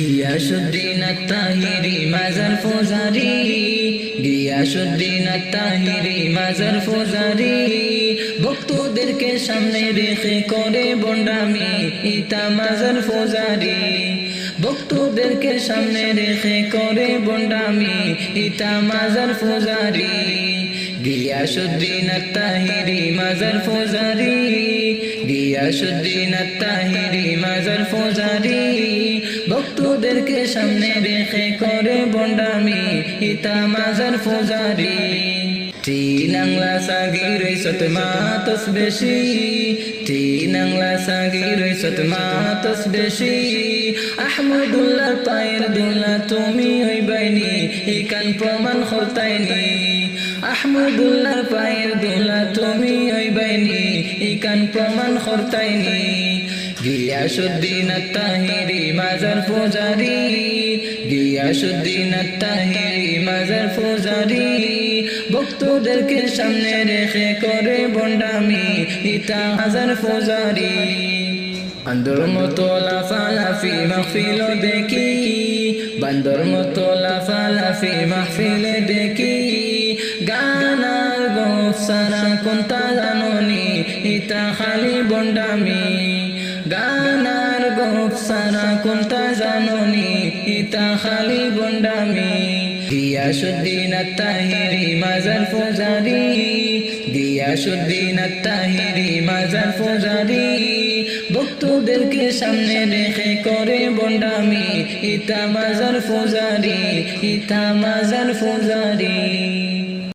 গিয়াসুদ্দিন তাহিরি মাজার ফোজারি গিয়াসুদ্দিন তাহিরি মাজার ফোজারি। ভক্তদেরকে সামনে রেখে করে বন্ডামি ইতা মাজার ফোজারি। ভক্তদেরকে সামনে রেখে করে বন্ডামি ইতা মাজার ফোজারি। গিয়াসুদ্দিন তাহিরি মাজার ফোজারি গিয়াসুদ্দিন তাহিরি মাজার ফোজারি। ভক্তদেরকে সামনে রেখে করে বন্ডামি ইতা মাজার ফোজারি তিনাংলা সাগির সতমা তস বেশি, তিনাংলা সাগির সতমা তস বেশি। আহমদুল্লাহ পায়ের দুল্লা তুমি ওই বাইনি ইকান প্রমাণ হতাইনি। আহমদুল্লাহ পায়ের ইকান প্রমাণ হতাইনি গিয়াসুদ্দিন তাহিরি মাজার ফোজারি গিয়াসুদ্দিন তাহিরি মাজার ফোজারি ভক্তদেরকে সামনে রেখে করে বন্ডামি, ইতা হাজার ফোজারি বান্দর মতো লাফালাফি মাহফিল দেখি। বান্দর মতো লাফালাফি মাহফিল দেখি। গানার গোফ সারা কোনটা জাননি ইতা খালি বন্ডামি গানার গোফ সারা কোনটা জাননি? ইতা খালি বন্ডামি গিয়াসুদ্দিন তাহিরি মাজার ফোজারি গিয়াসুদ্দিন তাহিরি মাজার ফোজারি ভক্তদেরকে সামনে রেখে করে বন্ডামি ইতা মাজার ফোজারি ইতা মাজার ফোজারি